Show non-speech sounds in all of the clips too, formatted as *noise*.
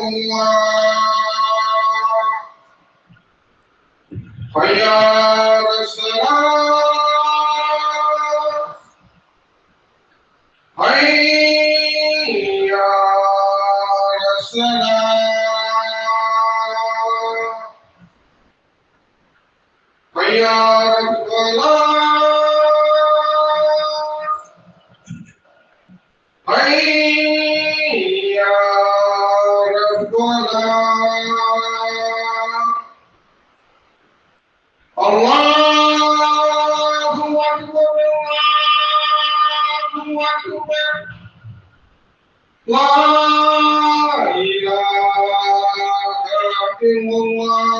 one. أكبر لا إله إلا الله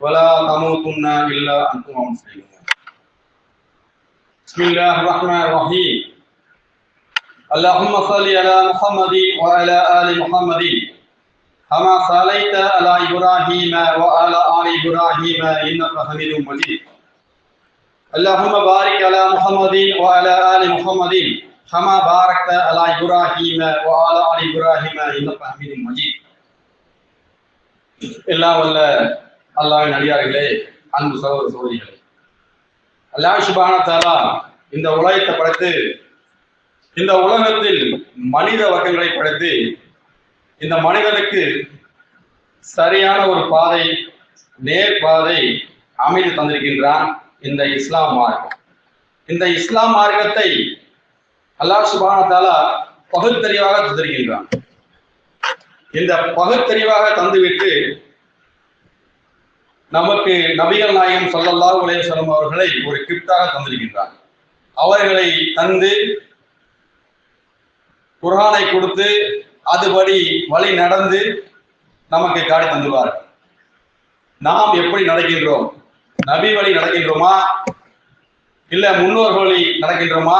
ولا تموتن إلا أنتم مسلمون. بسم الله الرحمن الرحيم. اللهم صل على محمد وعلى آل محمد. كما صليت على إبراهيم وعلى آل إبراهيم إنك حميد مجيد. اللهم بارك على محمد وعلى آل محمد. كما باركت على إبراهيم وعلى آل إبراهيم إنك حميد مجيد. إلا والله. அல்லாவின் அடியார்களே அன்பு சகோதர சோதரிகளே அல்லாஹ் சுபான தாலா இந்த உலகத்தை படைத்து இந்த உலகத்தில் மனித வர்க்கங்களை படைத்து இந்த மனிதனுக்கு சரியான ஒரு பாதை நேர் பாதை அமைத்து தந்திருக்கின்றான் இந்த இஸ்லாம் மார்க்கம். இந்த இஸ்லாம் மார்க்கத்தை அல்லாஹ் சுபான தாலா பகுத்தறிவாக தந்திருக்கின்றான். இந்த பகுத்தறிவாக தந்துவிட்டு நமக்கு நபிகள் நாயகம் சொல்லல்லா உலகம் அவர்களை ஒரு கிப்டாக தந்திருக்கின்றார். அவர்களை தந்து குரானை கொடுத்து அதுபடி வழி நடந்து நமக்கு காடி தந்துவார் நாம் எப்படி நடக்கின்றோம்? நபி வழி நடக்கின்றோமா? இல்ல முன்னோர் வழி நடக்கின்றோமா?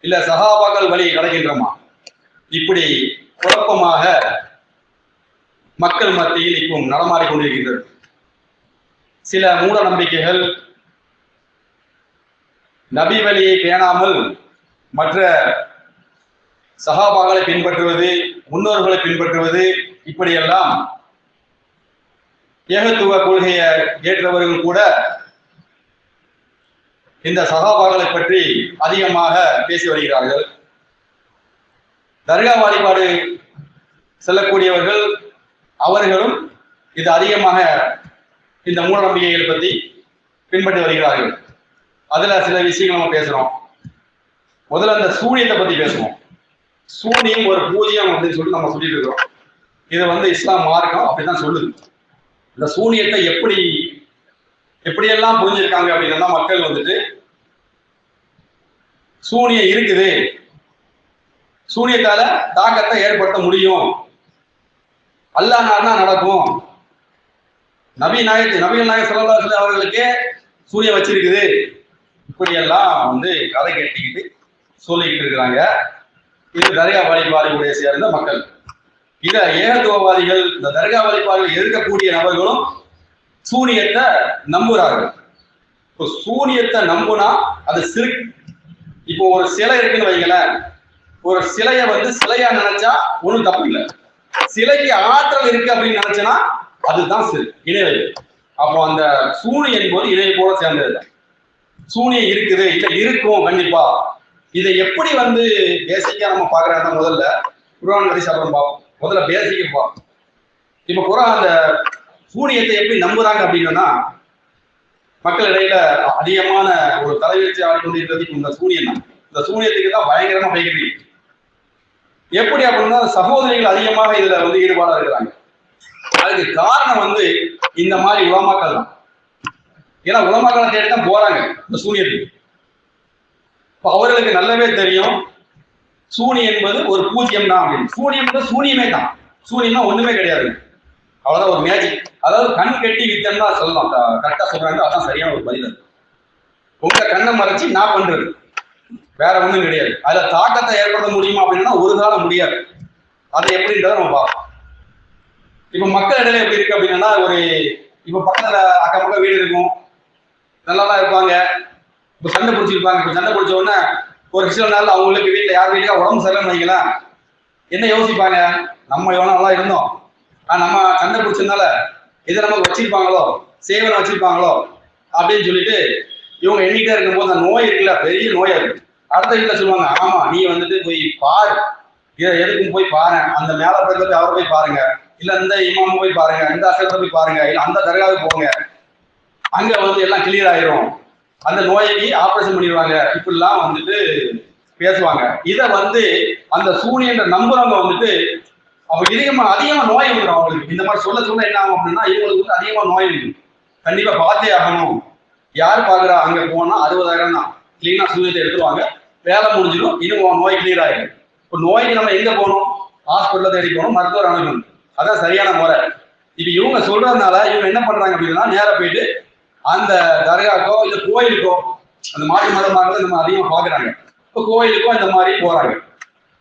இல்ல சகாபாக்கள் வழி நடக்கின்றோமா? இப்படி குழப்பமாக மக்கள் மத்தியில் இப்போ நடமாடிக்கொண்டிருக்கின்றது சில மூட நம்பிக்கைகள் நபி வழியை பேணாமல் மற்ற சகாபாக்களை பின்பற்றுவது முன்னோர்களை பின்பற்றுவது இப்படியெல்லாம் ஏகத்துவ கொள்கையை ஏற்றவர்கள் கூட இந்த சகாபாக்களை பற்றி அதிகமாக பேசி வருகிறார்கள். தர்கா வழிபாடு செல்லக்கூடியவர்கள் அவர்களும் இது அதிகமாக இந்த மூட நம்பிக்கைகளை பற்றி பின்பற்றி வருகிறார்கள். அதுல சில விஷயங்கள் நம்ம பேசுறோம். முதல்ல அந்த சூரியத்தை பத்தி பேசுவோம். சூனியம் ஒரு பூஜ்யம் அப்படின்னு சொல்லி நம்ம சொல்லிட்டு இருக்கிறோம். இது வந்து இஸ்லாம் மார்க்கம் அப்படிதான் சொல்லுது. இந்த சூனியத்தை எப்படி எப்படியெல்லாம் புரிஞ்சிருக்காங்க அப்படின்னா மக்கள் வந்துட்டு சூனியம் இருக்குது. சூனியத்தால தாக்கத்தை ஏற்படுத்த முடியும். அல்லாஹ் நடக்கும். நபி நாயக் நபிகள் நாயக ஸல்லல்லாஹு அலைஹி வஸல்லம் அவர்களுக்கே சூரியன் வச்சிருக்குது. இப்படியெல்லாம் வந்து கதை கட்டிக்கிட்டு சொல்லிக்கிட்டு இருக்கிறாங்க. இது தர்கா வழிபாடுகளுடைய சேர்ந்த மக்கள். இத ஏகத்துவவாதிகள் இந்த தர்கா வழிபாடுகள் எதிர்க்கக்கூடிய நபர்களும் சூனியத்தை நம்புறார்கள். இப்போ சூனியத்தை நம்புனா அது சிறு இப்போ ஒரு சிலை இருக்குன்னு வைங்களேன். ஒரு சிலையை வந்து சிலையா நினைச்சா ஒன்றும் தப்பு இல்லை. சிலைக்கு ஆற்றல் இருக்கு அப்படின்னு நினைச்சனா அதுதான் சிறு இணை அப்போ அந்த சூனியம் என்பது இணைய போல சேர்ந்தது சூனியம் இருக்குது இல்ல இருக்கும் கண்டிப்பா. இதை எப்படி வந்து பேசிக்கா நம்ம பாக்குறாங்க முதல்ல குரான் நதி அப்புறம் பார்ப்போம். முதல்ல பேசிக்க பார்ப்போம் இப்ப குரான் அந்த சூனியத்தை எப்படி நம்புறாங்க அப்படின்னா மக்கள் இடையில அதிகமான ஒரு தலைவீழ்ச்சி ஆடிக்கொண்டிருக்கிறது இந்த சூனியம் தான். இந்த சூனியத்துக்கு தான் பயங்கரமா பயக்கிறீங்க எப்படி அப்படின்னா சகோதரிகள் அதிகமாக இதுல வந்து ஈடுபாடா இருக்கிறாங்க. அதுக்கு காரணம் வந்து இந்த மாதிரி உலமாக்கள் தான் ஏன்னா உலமாக்களை தேடி தான் போறாங்க இந்த சூனியத்துக்கு இப்ப அவர்களுக்கு நல்லாவே தெரியும் சூனியம் என்பது ஒரு பூஜ்யம் தான் அப்படின்னு சூனியம் சூனியமே தான். சூனியம்னா ஒண்ணுமே கிடையாது. அவ்வளவுதான் ஒரு மேஜிக் அதாவது கண் கட்டி வித்தம் தான் சொல்லலாம் கரெக்டா சொல்றாங்க அதான் சரியான ஒரு பதில் உங்க கண்ணை மறைச்சு நான் பண்றது. வேற ஒண்ணும் கிடையாது. அதுல தாக்கத்தை ஏற்படுத்த முடியுமா அப்படின்னா ஒரு காலம் முடியாது. அது எப்படின்றத நம்ம பார்ப்போம். இப்ப மக்கள் இடையில எப்படி இருக்கு அப்படின்னா ஒரு இப்ப பக்கத்துல அக்கம் பக்கம் வீடு இருக்கும். நல்லா தான் இருப்பாங்க. இப்ப சண்டை பிடிச்சிருப்பாங்க. இப்ப சண்டை பிடிச்ச உடனே ஒரு சில நாள் அவங்களுக்கு வீட்டுல யார் வீட்டுக்கா உடம்பு சரியில்லை வைக்கலாம் என்ன யோசிப்பாங்க? நம்ம எவ்வளவு நல்லா இருந்தோம். ஆனா நம்ம சண்டை பிடிச்சதுனால இதை நமக்கு வச்சிருப்பாங்களோ சேவனை வச்சிருப்பாங்களோ அப்படின்னு சொல்லிட்டு இவங்க எண்ணிட்டே இருக்கும்போது அந்த நோய் இருக்குல்ல பெரிய நோயா இருக்கு அடுத்த வீட்டுல சொல்லுவாங்க ஆமா நீ வந்துட்டு போய் பாரு. இதை எதுக்கும் போய் பாரு. அந்த மேல பக்கத்துல போய் அவரை போய் பாருங்க. இல்ல இந்த இமாம போய் பாருங்க இந்த அசத்தை போய் பாருங்க இல்ல அந்த தர்காவுக்கு போங்க. அங்க வந்து எல்லாம் கிளியர் ஆயிரும். அந்த நோயை ஆபரேஷன் பண்ணிடுவாங்க. இப்படிலாம் வந்துட்டு பேசுவாங்க. இதை வந்து அந்த சூனியன்ற நம்புறவங்க வந்துட்டு அவங்க அதிகமா அதிகமா நோய் வந்துடும் அவங்களுக்கு. இந்த மாதிரி சொல்ல சொல்ல என்ன ஆகும் அப்படின்னா இவங்களுக்கு வந்து அதிகமா நோய் இருக்கும் கண்டிப்பா பார்த்தே ஆகணும். யார் பாக்குறா அங்க போனா அறுபதாயிரம் தான். கிளீனா சூரியத்தை எடுத்துருவாங்க. வேலை முடிஞ்சிடும். இன்னும் நோய் கிளியர் ஆயிடும் இப்போ நோய்க்கு நம்ம எங்க போகணும்? ஹாஸ்பிட்டல தேடி போகணும். மருத்துவர் அணுகணும். அதான் சரியான முறை. இப்ப இவங்க சொல்றதுனால இவங்க என்ன பண்றாங்க அப்படின்னா நேரம் போயிட்டு அந்த தர்காக்கோ இல்ல கோயிலுக்கோ அந்த மாட்டு மதமாக நம்ம அதிகமா பாக்குறாங்க. இப்போ கோயிலுக்கோ இந்த மாதிரி போறாங்க.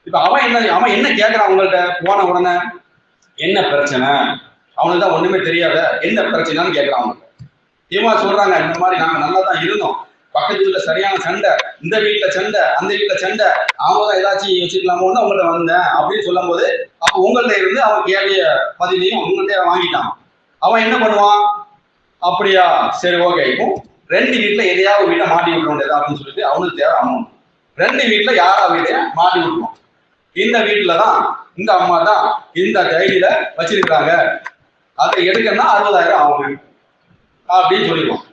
இப்ப அவன் என்ன அவன் என்ன கேட்கறான் அவங்கள்ட்ட? போன உடனே என்ன பிரச்சனை? அவனுக்கு தான் ஒண்ணுமே தெரியாத. என்ன பிரச்சனைன்னு கேட்கறான் அவங்க இவங்க சொல்றாங்க இந்த மாதிரி நாங்க நல்லா தான் இருந்தோம். பக்கத்து வீட்டுல சரியான சண்டை இந்த வீட்டுல சண்டை அந்த வீட்டுல சண்டை அவங்க தான் ஏதாச்சும் வச்சுக்கலாமோன்னு உங்கள்ட்ட வந்தேன் அப்படின்னு சொல்லும் போது அப்ப உங்கள்ட்ட இருந்து அவன் கேள்விய பதிலையும் உங்கள்ட்ட வாங்கிட்டான். அவன் என்ன பண்ணுவான்? அப்படியா? சரி ஓகே இப்போ ரெண்டு வீட்டுல எதையாவது வீட்டை மாட்டி விட வேண்டியதா அப்படின்னு சொல்லிட்டு அவனுக்கு தேவை அமௌண்ட் ரெண்டு வீட்டுல யாரா வீட்டைய மாட்டி விட்டுருவோம் இந்த வீட்டுல தான் இந்த அம்மா தான் இந்த கைதியில வச்சிருக்காங்க அதை எடுக்கணும்னா அறுபதாயிரம் ஆகும் அப்படின்னு சொல்லிடுவோம்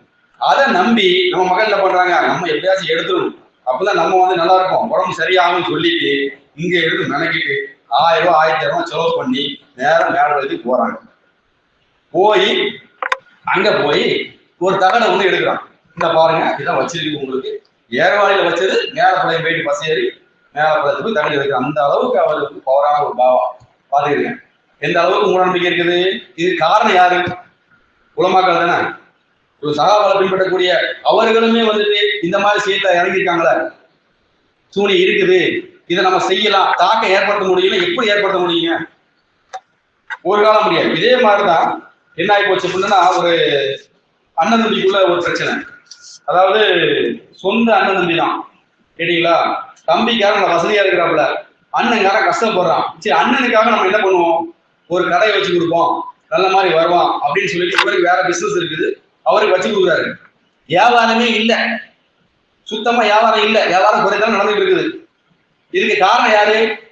அதை நம்பி நம்ம மகள் என்ன பண்றாங்க. நம்ம எப்படியாச்சும் எடுத்துடணும் அப்பதான் நம்ம வந்து நல்லா இருக்கும் உடம்பு சரியாகும்னு சொல்லிட்டு இங்க எடுத்து நினைக்கிட்டு ஆயிரம் ரூபாய் ஆயிரத்தி ரூபாய் செலவு பண்ணி நேரம் மேல போறாங்க. போய் அங்க போய் ஒரு தகடை ஒண்ணு எடுக்கிறான். இந்த பாருங்க இதான் வச்சிருக்கு உங்களுக்கு. ஏர்வாடியில வச்சது மேலப்பழைய போயிட்டு பஸ் ஏறி மேலப்பழையத்து போய் தகடு எடுக்கிறான். அந்த அளவுக்கு அவருக்கு பவரான ஒரு பாவா பாத்துக்கிறீங்க எந்த அளவுக்கு மூட நம்பிக்கை இருக்குது? இது காரணம் யாரு? உலமாக்கள் தானே? சகாபால பின்பற்றக்கூடிய அவர்களுமே வந்துட்டு இந்த மாதிரி செய்யல இறங்கியிருக்காங்களே. சூனி இருக்குது. இதை நம்ம செய்யலாம். தாக்கம் ஏற்படுத்த முடியல எப்படி ஏற்படுத்த முடியுங்க? ஒரு காலம் முடியாது. இதே மாதிரிதான் என்ன ஆகி போச்சு அப்படின்னா ஒரு அண்ணன் தம்பிக்குள்ள ஒரு பிரச்சனை. அதாவது சொந்த அண்ணன் தம்பி தான் கேட்டீங்களா? தம்பிக்காக நம்ம வசதியா இருக்கிறாப்புல. அண்ணனுக்காக கஷ்டப்படுறான். சரி அண்ணனுக்காக நம்ம என்ன பண்ணுவோம்? ஒரு கடையை வச்சு கொடுப்போம். நல்ல மாதிரி வருவான் அப்படின்னு சொல்லிட்டு இவருக்கு வேற பிசினஸ் இருக்குது. அவருக்கு வச்சு கொடுக்குறாரு வியாபாரமே இல்லை. சுத்தமா வியாபாரம் இல்லை. வியாபாரம் குறைதான் நடந்துட்டு இருக்குது. இதுக்கு காரணம் யாரு?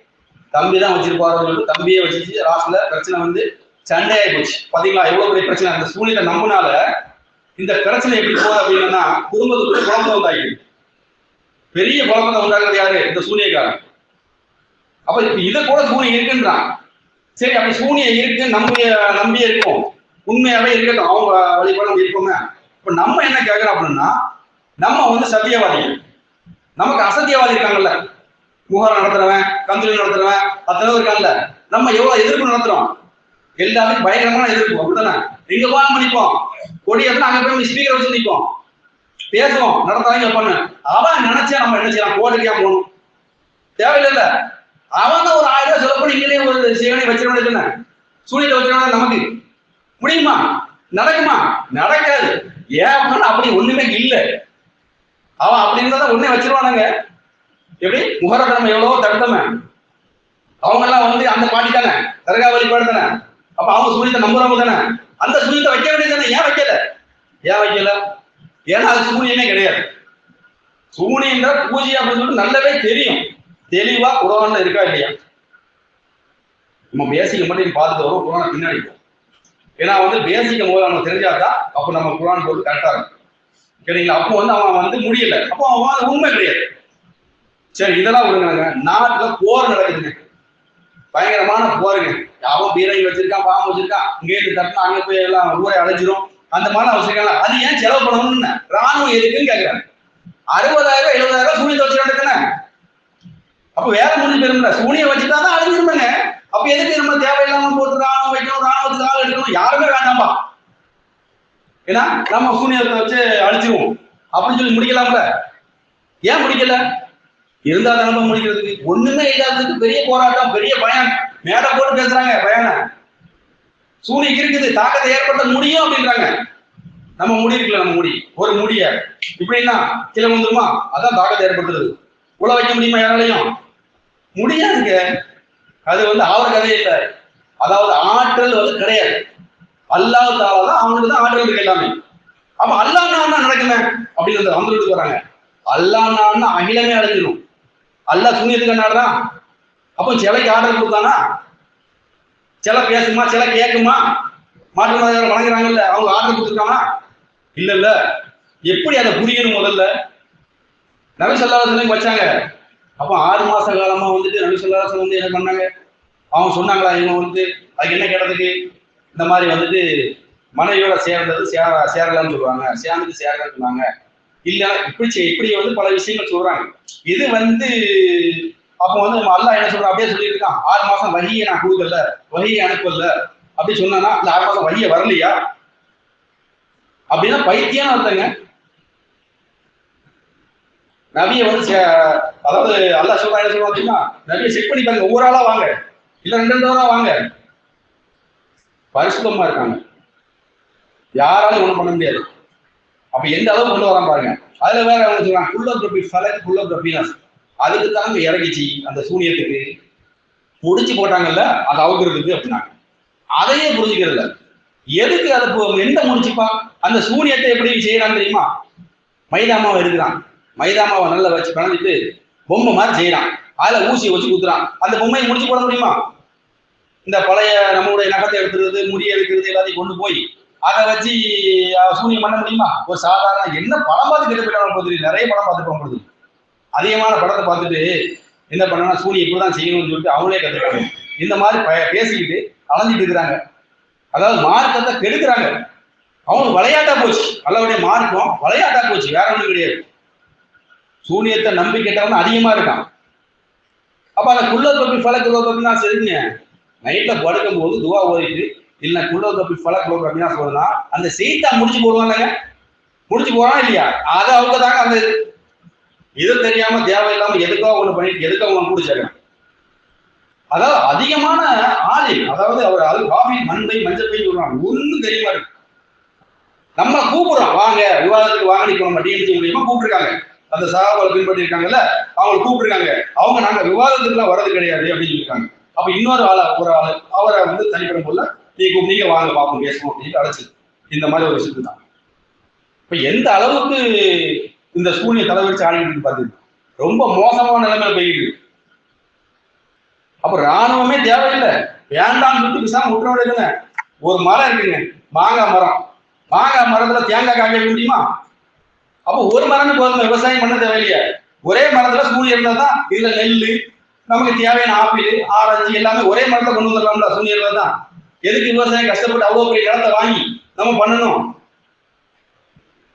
தம்பி தான் வச்சிருப்பாரு சொல்லிட்டு தம்பியே வச்சிருச்சு. லாஸ்ட்ல பிரச்சனை வந்து சண்டையாகி போச்சு. பாத்தீங்களா? எவ்வளவு பெரிய பிரச்சனை? அந்த சூழ்நிலை நம்பினால இந்த பிரச்சனை எப்படி போகுது அப்படின்னா குடும்பத்துக்குள்ள குழப்பம் உண்டாகிடுது. பெரிய குழப்பத்தை உண்டாக்குறது யாரு? இந்த சூனியக்காரன். அப்ப இப்ப இதை கூட சூனியம் இருக்குன்றான். சரி அப்படி சூனியம் இருக்கு நம்பிய நம்பியே இருக்கும். உண்மையாவே இருக்கட்டும் அவங்க வழிபாடு நம்ம இருப்போமே. இப்போ நம்ம என்ன கேட்குறோம் அப்படின்னா நம்ம வந்து சத்தியவாதிகள் நமக்கு அசத்தியவாதி இருக்காங்கல்ல. முகரம் நடத்துறவன் கந்தூரி நடத்துறவன் அத்தனை இருக்காங்கல்ல. நம்ம எவ்வளவு எதிர்ப்பு நடத்துறோம்? எல்லாத்துக்கும் பயங்கரமான எதிர்ப்பு. அப்படித்தானே? எங்க போனாலும் பண்ணிப்போம் கொடி எடுத்து அங்க போய் ஸ்பீக்கர் வச்சு நிற்போம் பேசுவோம். நடத்தாங்க பண்ணு அவன் நினைச்சா நம்ம என்ன செய்யலாம்? கோட்டைக்கா போகணும். தேவையில்லை அவன் தான் ஒரு ஆயிரம் ரூபாய் செலவு பண்ணி இங்கே ஒரு சேவனை வச்சிட வேண்டியது சூழ்நிலை வச்சிட நமக்கு. முடியுமா? நடக்குமா? நடக்காது. ஏன் அப்படின்னா அப்படி ஒண்ணுமே இல்லை. அவன் அப்படி இருந்தா தான் ஒண்ணே வச்சிருவானுங்க. எப்படி? முகரதனம் எவ்வளவோ தடுத்தம அவங்க எல்லாம் வந்து அந்த பாட்டி தானே? தர்கா வழிபாடு தானே? அப்ப அவங்க சூரியத்தை நம்புறவங்க தானே? அந்த சூரியத்தை வைக்க வேண்டியது தானே? ஏன் வைக்கல? ஏன் வைக்கல? ஏன்னா அது சூரியனே கிடையாது. சூரியன்ற பூஜை அப்படின்னு சொல்லிட்டு நல்லாவே தெரியும். தெளிவா குரான்ல இருக்கா இல்லையா? நம்ம பேசிக்க மட்டும் பார்த்துட்டு வரும். குரானை பின்னாடி ஏன்னா வந்து பேசிக்க போது நம்ம தெரிஞ்சாதான் அப்போ நம்ம குரான் போட்டு கரெக்டா இருக்கும். சரிங்களா? அப்போ வந்து அவன் வந்து முடியல. அப்போ அவன் அது உண்மை கிடையாது. சரி இதெல்லாம் விடுங்க நாட்டுல போர் நடக்குதுங்க. பயங்கரமான போருங்க. அவன் பீரங்கி வச்சிருக்கான் பாம்பு வச்சிருக்கான். இங்கே இருந்து தட்டினா அங்க போய் எல்லாம் ஊரை அழைச்சிரும் அந்த மாதிரி வச்சிருக்காங்க. அது ஏன் செலவு பண்ணணும்னு? ராணுவம் எதுக்குன்னு கேக்குறாங்க. அறுபதாயிரம் எழுபதாயிரம் சூனியத்தை வச்சுக்கிட்டு தானே அப்ப வேலை முடிஞ்சு பெருமில்ல சூனியை வச்சுட்டா தான் அழிஞ்சிருமாங்க அப்ப எதுக்கு நம்ம தேவையில்லாம போட்டு ராணுவம் வைக்கணும் ராணுவத்துக்கு ஆள் எடுக்கணும்? யாருமே வேண்டாம்பா ஏன்னா நம்ம சூனியத்தை வச்சு அழிச்சிருவோம். அப்படின்னு சொல்லி முடிக்கலாம்ல? ஏன் முடிக்கல? இருந்தா தானே முடிக்கிறதுக்கு. ஒண்ணுமே இல்லாததுக்கு பெரிய போராட்டம் பெரிய பயம் மேடை போட்டு பேசுறாங்க பயான. சூனிக்கு இருக்குது தாக்கத்தை ஏற்படுத்த முடியும் அப்படின்றாங்க. நம்ம முடி இருக்குல்ல நம்ம முடி. ஒரு முடிய. இப்படின்னா கீழே வந்துருமா அதான் தாக்கத்தை ஏற்படுத்துறது உள்ள வைக்க முடியுமா யாராலையும்? முடியாதுங்க. அது வந்து அவர் கதை இல்லை. அதாவது ஆற்றல் வந்து கிடையாது. அல்லாஹ் தாலா தான் அவனுக்கு தான் ஆற்றல் இருக்கு எல்லாமே. அப்ப அல்லாஹ் நான் நடக்குமே அப்படின்னு வந்துட்டு வராங்க. அல்லாஹ் நான் அகிலமே அடைஞ்சிடும் அல்லாஹ் சூனியத்துக்கு நாடுறான் அப்போ சிலைக்கு ஆர்டர் கொடுத்தானா? சிலை பேசுமா? சிலை கேட்குமா மாற்று மதம் வணங்குறாங்கல்ல அவங்க ஆர்டர் கொடுத்துருக்கானா இல்ல இல்ல. எப்படி அதை புரியணும் முதல்ல? நபி சொல்லாசனையும் வச்சாங்க. அப்போ ஆறு மாச காலமா வந்துட்டு ரவி சொல்லாசன் வந்து என்ன பண்ணாங்க? அவங்க சொன்னாங்களா இவங்க வந்து அதுக்கு என்ன கேட்டதுக்கு? இந்த மாதிரி வந்துட்டு மனைவியோட சேர்ந்தது சேர சேரலாம்னு சொல்லுவாங்க. சேர்ந்தது சேரலாம்னு சொன்னாங்க. இல்ல இப்படி செய்- இப்படி வந்து பல விஷயங்கள் சொல்றாங்க. இது வந்து அப்போ வந்து நம்ம அல்லா என்ன சொல்றான்? அப்படியே சொல்லியிருக்கான் ஆறு மாசம் வகியை நான் கொடுக்கல வகியை அனுப்பல. அப்படி சொன்னா இந்த ஆறு மாசம் வகியை வரலையா? அப்படின்னா பைத்தியம் அர்த்தங்க. நபியை வந்து அதாவது அல்லா சொல்றா என்ன சொல்றான் தெரியுமா? நபியை செக் பண்ணி பாருங்க ஒவ்வொரு ஆளா வாங்க. இல்ல ரெண்டு ரெண்டு ஆளா வாங்க. பரிசுத்தமா இருக்காங்க. யாராலும் ஒண்ணும் பண்ண முடியாது. அப்ப எந்த அளவுக்கு கொண்டு வரான் பாருங்க. அதுல வேற என்ன சொல்றான்? குள்ளப் ரபி ஃபலக் குள்ளப் ரபினஸ் அதுக்கு தாங்க இறங்கிச்சு அந்த சூனியத்துக்கு. முடிச்சு போட்டாங்கல்ல அது அவுக்கிறதுக்கு அப்படின்னாங்க. அதையே புரிஞ்சுக்கிறதுல எதுக்கு அதை எந்த முடிச்சுப்பா? அந்த சூனியத்தை எப்படி செய்யறான்னு தெரியுமா? மைதாமாவை எடுக்கிறான். மைதாமாவை நல்லா வச்சு பிணைஞ்சிட்டு பொம்மை மாதிரி செய்யறான். அதுல ஊசியை வச்சு குத்துறான். அந்த பொம்மையை முடிச்சு போட முடியுமா? இந்த பழைய நம்மளுடைய நகத்தை எடுத்துறது முடிய எடுக்கிறது எல்லாத்தையும் கொண்டு போய் அதை வச்சு அஹ், சூனியம் பண்ண முடியுமா? ஒரு சாதாரண என்ன படம் பார்த்து கெட்டு போயிட்டாங்க போகுது நிறைய படம் பார்த்து போகுது அதிகமான படத்தை பார்த்துட்டு என்ன பண்ணா சூனியம் இப்படிதான் செய்யணும்னு சொல்லிட்டு அவங்களே கற்றுக்காங்க இந்த மாதிரி பேசிக்கிட்டு அலைஞ்சிட்டு இருக்கிறாங்க. அதாவது மார்க்கத்தை கெடுக்கிறாங்க. அவங்க விளையாட்டா போச்சு. அல்லவுடைய மார்க்கம் விளையாட்டா போச்சு. வேற ஒன்றும் கிடையாது. சூனியத்தை நம்பி கேட்டவன் அதிகமா இருக்கான். அப்ப அந்த குள்ள தொப்பி ஃபலக்கு தான் சரிங்க நைட்ல படுக்கும் போது துவா ஓதிட்டு இல்ல குள்ள தொப்பி ஃபலக் லோக் அப்படின்னா சொல்லுனா அந்த செய்தா முடிச்சு போடுவாங்க முடிச்சு போறான் இல்லையா? அது அவங்க தாங்க அந்த இது. இது தெரியாம தேவையில்லாம எதுக்கோ ஒண்ணு பண்ணிட்டு எதுக்கோ ஒண்ணு குடிச்சாங்க. அதாவது அதிகமான ஆளில் அதாவது அவர் அது காபி மண்பை மஞ்சள் பை சொல்றாங்க. ஒன்றும் தெரியுமா இருக்கு. நம்ம கூப்பிடுறோம் வாங்க விவாதத்துக்கு வாங்க நிற்க நம்ம டிஎம்சி மூலியமா கூப்பிட்டுருக்காங்க. அந்த சகாபாவை பின்பற்றி இருக்காங்கல்ல அவங்க கூப்பிட்டுருக்காங்க. அவங்க நாங்க விவாதத்துக்குலாம் வர்றது கிடையாது அப்படின்னு சொல்லியிருக்காங்க. அப்ப இன்னொரு ஆளா ஒரு ஆள் அவரை வந்து தனிப்படும் போல நீ நீங்க வாங்க பார்ப்போம் பேசுவோம் அப்படின்னு அழைச்சு. இந்த மாதிரி ஒரு விஷயத்து தான். இப்ப எந்த அளவுக்கு இந்த சூனிய தலைவரிச்சு ஆடிக்கிட்டு பார்த்தீங்கன்னா ரொம்ப மோசமான நிலைமையில போயிட்டு அப்போ அப்ப ராணுவமே தேவையில்லை. வேண்டாம் சொல்லிட்டு பேசாம விட்டுற வேண்டியதுங்க ஒரு மரம் இருக்குங்க. மாங்காய் மரம். மாங்காய் மரத்துல தேங்காய் காய்க்க முடியுமா? அப்போ ஒரு மரம் போதும் விவசாயம் பண்ண தேவையில்லையா? ஒரே மரத்துல சூரியன் இருந்தா தான் இதுல நெல்லு நமக்கு தேவையான ஆப்பிள் ஆரஞ்சு எல்லாமே ஒரே மரத்தை கொண்டு வந்துடலாம்ல சூரியன்ல தான் எதுக்கு விவசாயம் கஷ்டப்பட்டு அவ்வளோ பெரிய இடத்தை வாங்கி நம்ம பண்ணணும்?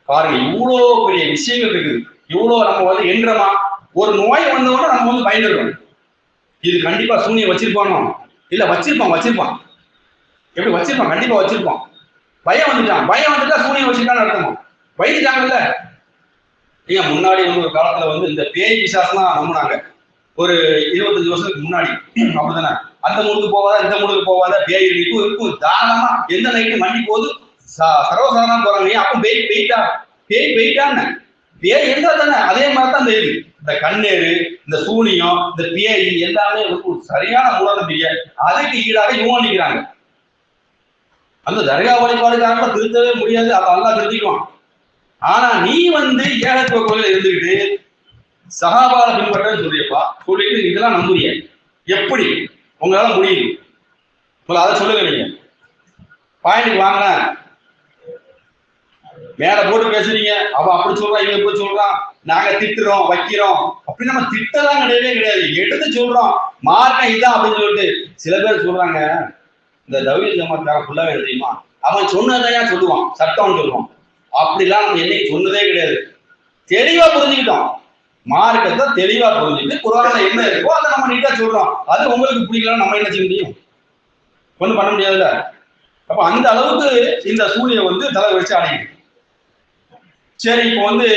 பாருங்க இவ்வளோ பெரிய விஷயங்கள் இருக்குது. இவ்வளோ நம்ம வந்து என்றமா ஒரு நோய் வந்தவொடனே நம்ம வந்து பயந்துருக்கோம் இது கண்டிப்பா சூனியம் வச்சிருப்பானோ? இல்ல வச்சிருப்பான் வச்சிருப்பான். எப்படி வச்சிருப்பான்? கண்டிப்பா வச்சிருப்பான். பயம் வந்துட்டான். பயம் வந்துட்டா சூனியம் வச்சிருக்கான்னு அர்த்தமா? பயந்துட்டாங்கல்ல? ஏன் முன்னாடி வந்து ஒரு காலத்துல வந்து இந்த பேய் பிசாசெல்லாம் நம்பினாங்க. ஒரு இருபத்தஞ்சு வருஷத்துக்கு முன்னாடி. *clears throat* அப்படிதானே? அந்த முழுக்கு போவாதா இந்த முடுக்கு போவாதா பேய் இருக்கும் இருக்கும். தாராளமா எந்த நைட்டு மண்டி போது ச- சர்வசாதாரணமா போறாங்க. ஏன் அப்போ பேய் பெய்ட்டா பேய் பெய்ட்டான்னு பேய் இருந்தா தானே அதே மாதிரி தான் இந்த இது. இந்த கண்ணேறு இந்த சூனியம் இந்த பேய் எல்லாமே இருக்கும் ஒரு சரியான மூலநம்பிக்கை அதுக்கு ஈடாக இவங்க அந்த தர்கா வழிபாடுக்காரங்க திருத்தவே முடியாது. அதை நல்லா திருத்திக்குவான். ஆனா நீ வந்து ஏகத்துவ கோயில இருந்துகிட்டு சகாபால பின்பற்ற சொல்றியப்பா. சொல்லிட்டு இதெல்லாம் நம்புறிய? எப்படி? உங்களால முடியுது. உங்களை அதை சொல்லுங்க நீங்க. பாயிண்ட் வாங்கின மேல போட்டு பேசுறீங்க. அவ அப்படி சொல்றான் இவங்க இப்படி சொல்றான் நாங்க திட்டுறோம் வைக்கிறோம். அப்படி நம்ம திட்டலாம் கிடையவே கிடையாது. எடுத்து சொல்றோம். மார்க்கம் இதான் அப்படின்னு சொல்லிட்டு சில பேர் சொல்றாங்க. இந்த தவிர ஜமாத்காரன் ஃபுல்லாவே தெரியுமா அவன் சொன்னதையா சொல்லுவான். சட்டம் சொல்லுவான். அப்படிலாம் நம்ம என்னைக்கு சொன்னதே கிடையாது. தெளிவா புரிஞ்சுக்கிட்டோம். மார்க்கத்தை தெளிவா புரிஞ்சுட்டு குரான்ல என்ன இருக்கோ அதை நம்ம நீட்டா சொல்றோம். அது உங்களுக்கு பிடிக்கலாம் நம்ம என்ன செய்ய முடியும்? ஒன்றும் பண்ண முடியாதுல்ல? அப்ப அந்த அளவுக்கு இந்த சூரிய வந்து தலை வச்சு அடையுது. சரி இப்போ வந்து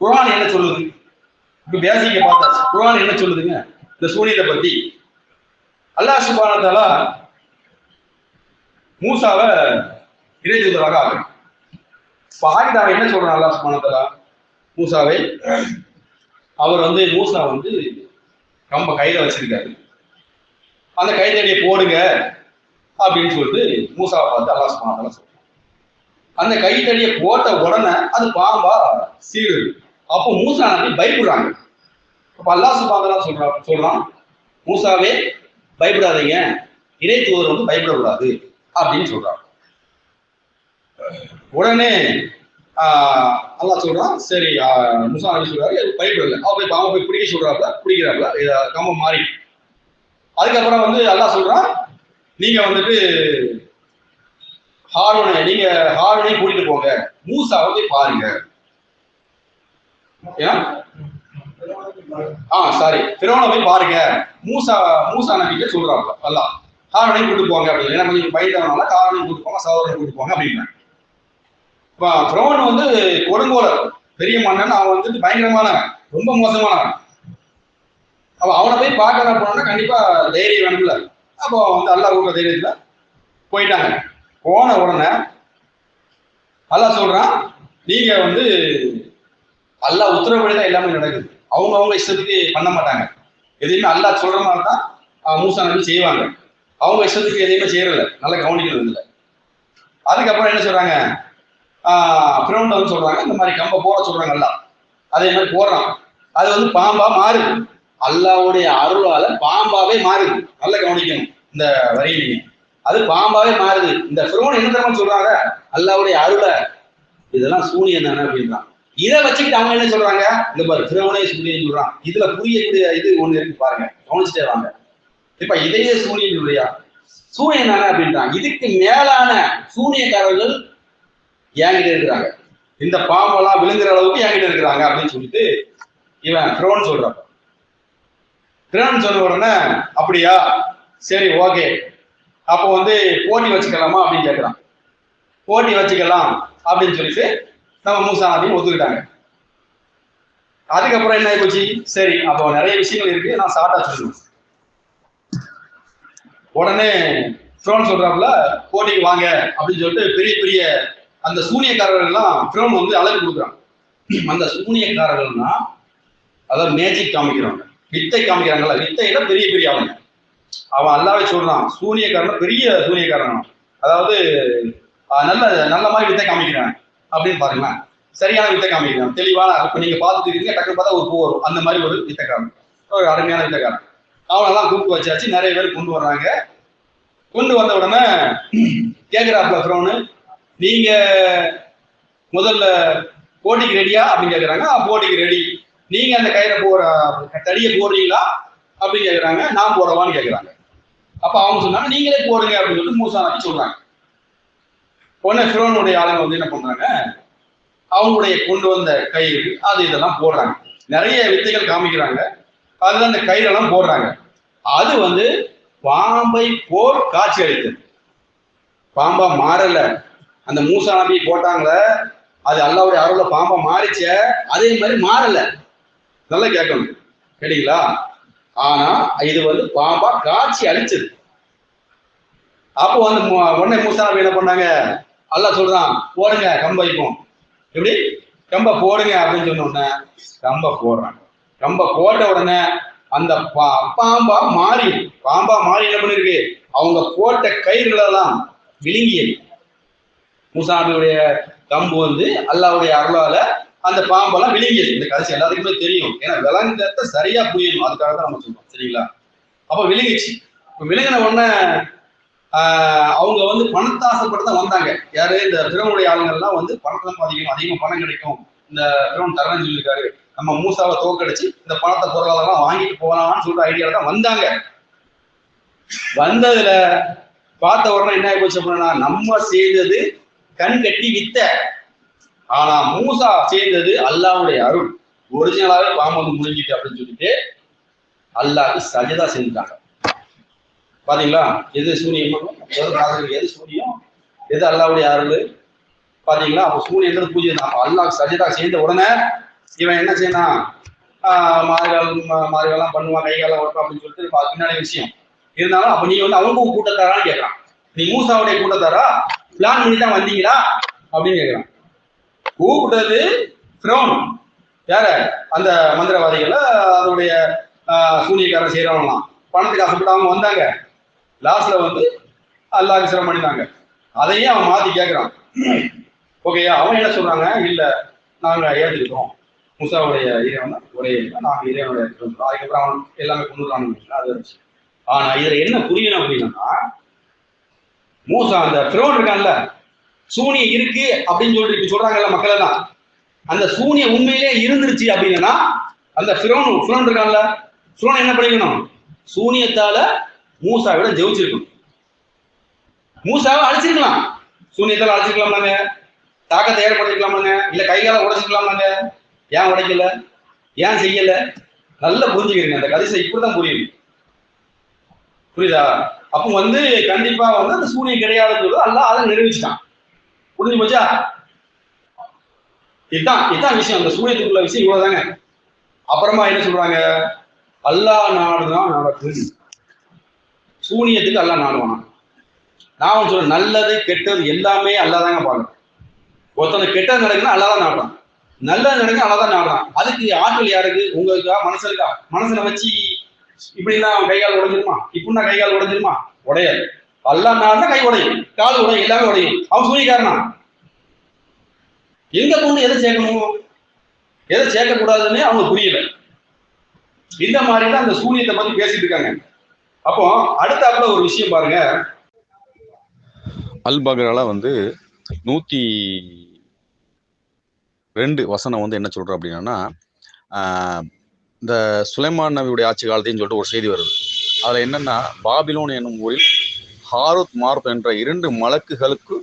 குரான் என்ன சொல்லுது? இப்ப பேசிக்க பார்த்தாச்சு. குரான் என்ன சொல்லுதுங்க? இந்த சூரியனை பத்தி. அல்லாஹ் சுப்ஹானஹு மூசாவை இறைதூதராக ஆகும் இப்ப என்ன சொல்றான் அல்லாஹ் சுப்ஹானஹு மூசாவை அவர் வந்து மூசா வந்து ரொம்ப கையில வச்சிருக்காரு. அந்த கைதடியை போடுங்க அப்படின்னு சொல்லிட்டு மூசாவை பார்த்து அல்லாஹ் சுப்ஹானஹு சொல்றான். அந்த கைத்தடியை போட்ட உடனே அது பாம்பா சீடு அப்போ மூசா நம்பி பயப்படுறாங்க. அப்ப அல்லாஹ் சுப்ஹானஹு சொல்றான் சொல்றான் மூசாவே பயப்படாதீங்க. இறை தூதர் வந்து பயப்படக்கூடாது. அப்படின்னு சொல்றாங்க உடனே அல்லா சொல்றான் சரி முசா நபி சொல்றாரு "இது இல்லை அவன் போய் அவன் போய் பிடிக்க சொல்றாப்ல பிடிக்கிறாப்ல கம்பம் மாறி. அதுக்கப்புறம் வந்து அல்லா சொல்றான் நீங்க வந்துட்டு ஹாரூனை நீங்க ஹாரூனை கூட்டிட்டு போங்க மூசாவை போய் பாருங்க. ஆ சாரி திருவண்ணா போய் பாருங்க. மூசா மூசா நபிக்கு சொல்றாங்க அல்லா ஹார்வனையும் கூட்டு போங்க அப்படின்னு. ஏன்னா கொஞ்சம் பயந்தவனால ஹாரனையும் கூட்டு போங்க சகோதரனை கூட்டு போங்க அப்படின்னு இப்போ வந்து கொடுங்கோலர் பெரிய மன்னன் அவன் வந்துட்டு பயங்கரமானவன் ரொம்ப மோசமானவன். அவன் அவனை போய் பார்க்கற போனோம்னா கண்டிப்பா தைரியம் வேணும்ல. அப்போ வந்து அல்லாஹ் கொடுக்குற தைரியத்துல போயிட்டாங்க. போன உடனே அல்லாஹ் சொல்றான் நீங்க வந்து அல்லா உத்தரவுப்படி தான் எல்லாமே நடக்குது. அவங்க அவங்க இஷ்டத்துக்கு பண்ண மாட்டாங்க. எதையுமே அல்லாஹ் சொல்ற மாதிரி தான் ஆஹ் மூசா நபி செய்வாங்க. அவங்க இஷ்டத்துக்கு எதையுமே செய்யறதில்ல. நல்லா கவனிக்கிறது இல்லை. அதுக்கப்புறம் என்ன சொல்றாங்க? ஃப்ரெண்ட் வந்து சொல்றாங்க. இந்த மாதிரி கம்ப போட சொல்றாங்க அல்லாஹ் அதே மாதிரி போடுறான். அது வந்து பாம்பா மாறுது அல்லாவுடைய அருளால பாம்பாவே மாறுது நல்லா கவனிக்கணும் இந்த வரியிலைங்க அது பாம்பாவே மாறுது. இந்த ஃப்ரோன் என்ன தரமா சொல்றாங்க? அல்லாவுடைய அருளை. இதெல்லாம் சூனியம் தானே அப்படின்றான். இதை வச்சுக்கிட்டு அவங்க என்ன சொல்றாங்க? இந்த பாரு ஃபிரௌனே சூரியன் சொல்றான். இதுல புரியக்கூடிய இது ஒண்ணு இருக்கு பாருங்க. கவனிச்சுட்டே வாங்க. இப்ப இதையே சூரியன் சொல்றியா சூரியன் தானே அப்படின்றான். இதுக்கு மேலான சூனியக்காரர்கள் என்கிட்ட இருக்கிறாங்க. இந்த பாம்பெல்லாம் விழுங்குற அளவுக்கு என்கிட்ட இருக்கிறாங்க அப்படின்னு சொல்லிட்டு இவன் கிரோன் சொல்றான். கிரோன் சொன்ன உடனே அப்படியா? சரி ஓகே. அப்போ வந்து போட்டி வச்சுக்கலாமா? அப்படின்னு கேட்குறான் போட்டி வச்சுக்கலாம் அப்படின்னு சொல்லிட்டு நம்ம மூசா நபியும் ஒத்துக்கிட்டாங்க. அதுக்கப்புறம் என்ன ஆகி போச்சு சரி அப்போ நிறைய விஷயங்கள் இருக்கு. நான் ஷார்ட்டா சொல்லணும் உடனே ஃப்ரோன் சொல்றாப்புல போட்டிக்கு வாங்க அப்படின்னு சொல்லிட்டு பெரிய பெரிய அந்த சூனியக்காரர்கள் எல்லாம் வந்து அழகு கொடுக்குறான் அந்த சூனியக்காரர்கள்னா அதாவது மேஜிக் காமிக்கிறாங்க வித்தை காமிக்கிறாங்கல்ல வித்தையில பெரிய பெரிய அவங்க அவன் அல்லாவே சொல்றான் சூனியக்காரன் பெரிய சூனியக்காரன் அதாவது நல்ல நல்ல மாதிரி வித்தை காமிக்கிறான். அப்படின்னு பாருங்களேன். சரியான வித்தை காமிக்கிறான். தெளிவான இப்ப நீங்க பார்த்துட்டு டக்கு பார்த்தா ஒரு பூ வரும். அந்த மாதிரி ஒரு வித்தைக்காரன். ஒரு அருமையான வித்தைக்காரன். அவனெல்லாம் கூப்பிட்டு வச்சாச்சு. நிறைய பேர் கொண்டு வர்றாங்க. கொண்டு வந்த உடனே கேக்குறாப்ல ஃப்ரோனு நீங்க முதல்ல போட்டிக்கு ரெடியா அப்படின்னு கேட்குறாங்க போட்டிக்கு ரெடி நீங்க அந்த கயிறை போற தடியை போடுறீங்களா அப்படின்னு கேட்குறாங்க நான் போடவான்னு கேட்குறாங்க அப்ப அவங்க சொன்னாங்க நீங்களே போடுங்க அப்படின்னு சொல்லிட்டு மூசா நபி சொல்றாங்க. உடனே ஃபிரோனுடைய ஆளுங்க வந்து என்ன பண்றாங்க? அவங்களுடைய கொண்டு வந்த கயிறு அது இதெல்லாம் போடுறாங்க. நிறைய வித்தைகள் காமிக்கிறாங்க. அதுல அந்த கயிறெல்லாம் போடுறாங்க. அது வந்து பாம்பை போல் காட்சி அளித்தது. பாம்பா மாறல. அந்த மூசா நபி போட்டாங்களே அது அல்லாவுடைய அருள பாம்பா மாறிச்ச அதே மாதிரி மாறல. நல்லா கேட்கணும். கேட்டீங்களா? ஆனா இது வந்து பாம்பா காட்சி அழிச்சது அப்போ வந்து உடனே மூசா நபி என்ன பண்ணாங்க? அல்லா சொல்றான் போடுங்க கம்ப வைப்போம் எப்படி? கம்ப போடுங்க அப்படின்னு சொன்ன உடனே கம்ப போடுறான் கம்ப போட்ட உடனே அந்த பா- பாம்பா மாறி பாம்பா மாறி என்ன பண்ணிருக்கு? அவங்க போட்ட கயிறுகளெல்லாம் விழுங்கியது. மூசா கம்பு வந்து அல்லாவுடைய அருளால அந்த பாம்பெல்லாம் விழுங்கியது. இந்த கடைசி எல்லாத்துக்குமே தெரியும். ஏன்னா விலங்கத்தை சரியா புரியணும் அதுக்காக தான் நம்ம சொல்றோம். சரிங்களா? அப்ப விழுங்கிச்சு இப்ப விழுங்கின உடனே அவங்க வந்து பணத்தை ஆசைப்பட்டு தான் வந்தாங்க. யாரு? இந்த திறனுடைய ஆளுங்கள்லாம் வந்து பணத்தை சம்பாதிக்கணும் அதிகமா பணம் கிடைக்கும். இந்த திறன் தரணும் சொல்லியிருக்காரு. நம்ம மூசாவை தோக்கடிச்சு இந்த பணத்தை பொருளாதாரம் வாங்கிட்டு போகலாம்னு சொல்ற ஐடியால தான் வந்தாங்க. வந்ததுல பார்த்த உடனே என்ன ஆகி போச்சு அப்படின்னா நம்ம செய்தது கண் கட்டி வித்த. ஆனா மூசா செய்தது அல்லாவுடைய அருள். ஒரிஜினலாவே பாம்பு வந்து முழுங்கிட்டு அப்படின்னு சொல்லிட்டு அல்லாவுக்கு சஜதா செஞ்சுட்டாங்க. பாத்தீங்களா? எது சூரியம் எது சூரியம் எது எது அல்லாவுடைய அருள்? பாத்தீங்களா? அப்போ சூனியன்றது பூஜை தான். அல்லாஹ் சஜதா செய்த உடனே இவன் என்ன செய்யணும் மாறுகால் மாறுகாலாம் பண்ணுவான் கை காலம் உடப்பா அப்படின்னு சொல்லிட்டு பின்னாடி விஷயம். இருந்தாலும் அப்ப நீ வந்து அவங்க கூட்டத்தாரான்னு கேட்கறான் நீ மூசாவுடைய கூட்டத்தாரா? பிளான் பண்ணி தான் வந்தீங்களா? அப்படின்னு கேட்குறான் கூப்பிட்டது ஃப்ரோன் யார? அந்த மந்திரவாதிகள் அதனுடைய சூனியக்காரன் செய்கிறவங்களாம் பணத்துக்கு ஆசைப்பட்டு அவங்க வந்தாங்க. லாஸ்ட்ல வந்து அல்லாஹ் சிரம் பண்ணினாங்க அதையும் அவன் மாற்றி கேட்குறான் ஓகேயா அவன் என்ன சொல்றாங்க? இல்லை நாங்கள் ஏற்றுக்கிறோம் முசாவுடைய இறைவன் ஒரே நாங்கள் நாங்க இறைவனுடைய அதுக்கப்புறம் அவன் எல்லாமே கொண்டு அது ஒரு விஷயம். ஆனா இதுல என்ன புரியணும் அப்படின்னா மூசா அந்த ஃபிரோன் இருக்கான்ல சூனியம் இருக்கு அப்படின்னு சொல்லிட்டு சொல்றாங்கல்ல மக்கள் எல்லாம் அந்த சூனியம் உண்மையிலே இருந்துருச்சு அப்படின்னா அந்த ஃபிரோன் ஃபிரோன் இருக்கான்ல ஃபிரோன் என்ன பண்ணிக்கணும்? சூனியத்தால மூசா விட ஜெயிச்சிருக்கணும். மூசாவை அழிச்சிருக்கலாம். சூனியத்தால அழிச்சிருக்கலாமாங்க தாக்கத்தை ஏற்படுத்திக்கலாமாங்க இல்ல கைகால உடைச்சிக்கலாமாங்க ஏன் உடைக்கல? ஏன் செய்யல? நல்லா புரிஞ்சுக்கிறீங்க அந்த கதிசை இப்படிதான் புரியுது புரியுதா? அப்போ வந்து கண்டிப்பா வந்து அந்த சூனியம் கிடையாதுன்றது அல்ல அதை நிரூபிச்சிட்டான். புரிஞ்சு போச்சா? இதுதான் இதுதான் விஷயம். அந்த சூரியத்துக்குள்ள விஷயம் இவ்வளவுதாங்க அப்புறமா என்ன சொல்றாங்க? அல்லாஹ் நாடுதான் நடக்குது சூனியத்துக்கு அல்லாஹ் நாடுவானா? நான் ஒண்ணு சொல்றேன் நல்லது கெட்டது எல்லாமே அல்லாஹ் தாங்க பார்க்கணும் கெட்டது நடக்குதுன்னா அல்லாஹ் தான் நாடுறான் நல்லது நடக்குது அல்லாஹ் தான் நாடுறான் அதுக்கு ஆற்றல் யாருக்கு? உங்களுக்கா? மனசுக்கா? மனசுல வச்சு இப்படின்னா அவன் கைகால் உடைஞ்சிருமா? இப்படின்னா கைகால் உடைஞ்சிருமா? உடையாது. அல்லாஹ் நாடுனா கை உடையும். கால் உடையும் எல்லாமே உடையும். அவன் சூரியக்காரனா? எங்க கொண்டு எதை சேர்க்கணும்? எதை சேர்க்கக்கூடாதுன்னு அவங்க புரியல. இந்த மாதிரி தான் அந்த சூரியத்தை பத்தி பேசிட்டு இருக்காங்க. அப்போ அடுத்தாப்புல ஒரு விஷயம் பாருங்க. அல் பக்ரால வந்து நூத்தி ரெண்டு வசனம் வந்து என்ன சொல்கிறோம் அப்படின்னா ஆஹ், இந்த சுலைமான் நபியுடைய ஆட்சி காலத்தையும் சொல்லிட்டு ஒரு செய்தி வருது. அதில் என்னென்னா பாபிலோன் என்னும் ஊரில் ஹாரூத் மார்ப் என்ற இரண்டு மலக்குகளுக்கு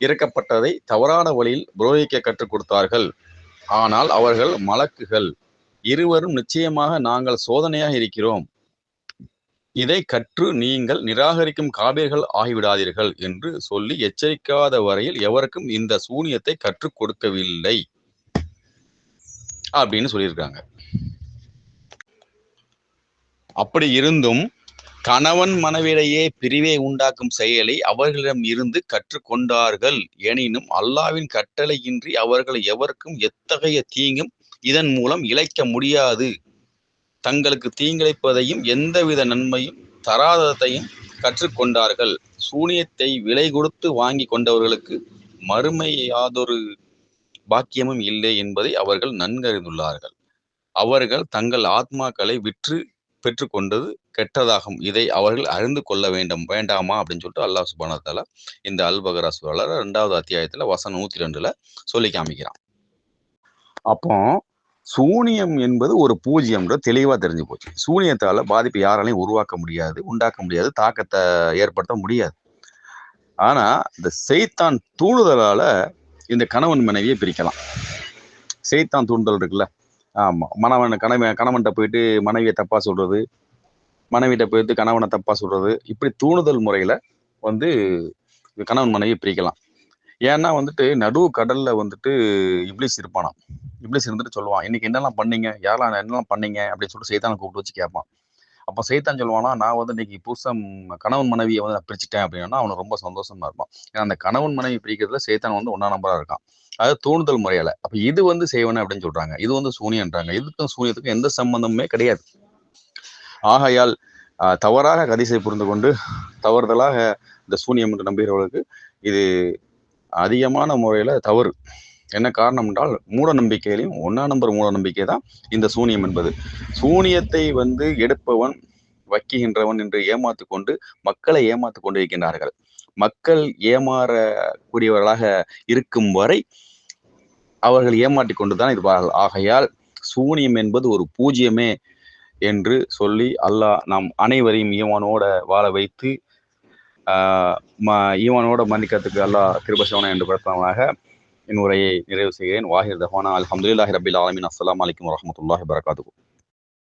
இறக்கப்பட்டதை தவறான வழியில் புரோகிக்க கற்றுக் கொடுத்தார்கள். ஆனால் அவர்கள் மலக்குகள். இருவரும் நிச்சயமாக நாங்கள் சோதனையாக இருக்கிறோம். இதை கற்று நீங்கள் நிராகரிக்கும் காபியர்கள் ஆகிவிடாதீர்கள் என்று சொல்லி எச்சரிக்காத வரையில் எவருக்கும் இந்த சூனியத்தை கற்றுக் கொடுக்கவில்லை. அப்படின்னு சொல்லியிருக்காங்க. அப்படி இருந்தும் கணவன் மனைவிடையே பிரிவை உண்டாக்கும் செயலை அவர்களிடம் இருந்து கற்றுக்கொண்டார்கள். எனினும் அல்லாவின் கட்டளையின்றி அவர்கள் எவருக்கும் எத்தகைய தீங்கும் இதன் மூலம் இழைக்க முடியாது. தங்களுக்கு தீங்கிழைப்பதையும் எந்தவித நன்மையும் தராததையும் கற்றுக்கொண்டார்கள். சூனியத்தை விலை கொடுத்து வாங்கி கொண்டவர்களுக்கு மறுமை யாதொரு பாக்கியமும் இல்லை என்பதை அவர்கள் நன்கறிந்துள்ளார்கள். அவர்கள் தங்கள் ஆத்மாக்களை விற்று பெற்றுக்கொண்டது கெட்டதாகும். இதை அவர்கள் அறிந்து கொள்ள வேண்டும். வேண்டாமா? அப்படின்னு சொல்லிட்டு அல்லாஹ் சுபான இந்த அல் பகரா சூழல ரெண்டாவது அத்தியாயத்துல வசனம் நூத்தி ரெண்டுல சொல்லி காமிக்கிறான். அப்போ சூனியம் என்பது ஒரு பூஜ்யம்ன்ற தெளிவா தெரிஞ்சு போச்சு. சூனியத்தால பாதிப்பு யாராலையும் உருவாக்க முடியாது உண்டாக்க முடியாது தாக்கத்தை ஏற்படுத்த முடியாது. ஆனா இந்த செய்தான் தூண்டுதலால இந்த கணவன் மனைவியை பிரிக்கலாம். செய்தான் தூண்டுதல் இருக்குல்ல? ஆமாம் மணவன் கணவன் கணவன்கிட்ட போயிட்டு மனைவியை தப்பாக சொல்கிறது மனைவிட்ட போயிட்டு கணவனை தப்பாக சொல்கிறது இப்படி தூண்டுதல் முறையில் வந்து கணவன் மனைவியை பிரிக்கலாம். ஏன்னா வந்துட்டு நடு கடலில் வந்துட்டு இப்ளிஸ் இருப்பானாம். இப்ளிஸ் இருந்துட்டு சொல்லுவான் இன்னைக்கு என்னெல்லாம் பண்ணீங்க? யாரெல்லாம் என்னெல்லாம் பண்ணீங்க? அப்படின்னு சொல்லிட்டு சைத்தானை கூப்பிட்டு வச்சு கேட்பான். அப்போ சைத்தான் சொல்லுவானா நான் வந்து இன்னைக்கு புதுசம் கணவன் மனைவியை வந்து நான் பிரிச்சுட்டேன் அப்படின்னா அவனுக்கு ரொம்ப சந்தோஷமா இருப்பான். ஏன்னா அந்த கணவன் மனைவி பிரிக்கிறதுல சைத்தான் வந்து ஒன்றா நம்பராக இருக்கான். அது தூண்டுதல் முறையில. அப்ப இது வந்து செய்வன அப்படின்னு சொல்றாங்க. இது வந்து சூனியன்றாங்க. இதுக்கும் சூனியத்துக்கும் எந்த சம்பந்தமுமே கிடையாது. ஆகையால் தவறாக கதிசை புரிந்து கொண்டு தவறுதலாக இந்த சூனியம் என்று நம்புகிறவர்களுக்கு இது அதிகமான முறையில தவறு. என்ன காரணம் என்றால் மூட நம்பிக்கையிலையும் ஒன்னா நம்பர் மூட நம்பிக்கை தான் இந்த சூனியம் என்பது. சூனியத்தை வந்து எடுப்பவன் வக்கிகின்றவன் என்று ஏமாத்து கொண்டு மக்களை ஏமாத்து கொண்டு இருக்கின்றார்கள் மக்கள் ஏமாறக்கூடியவர்களாக இருக்கும் வரை அவர்கள் ஏமாற்றி கொண்டுதான் இருப்பார்கள் ஆகையால் சூனியம் என்பது ஒரு பூஜ்யமே என்று சொல்லி அல்லாஹ் நாம் அனைவரையும் ஈமானோட வாழ வைத்து ஆஹ் மன்னிக்கிறதுக்கு அல்லாஹ் கிருபசவன என்று பிறத்தமாக என் உரையை நிறைவு செய்கிறேன். வாஹிர் தஹானா அலமதுல்லாஹி ரபில் ஆலமின். அஸ்லாம் அலைக்கும் வரமத்துல்லாஹி வரகாத்துஹு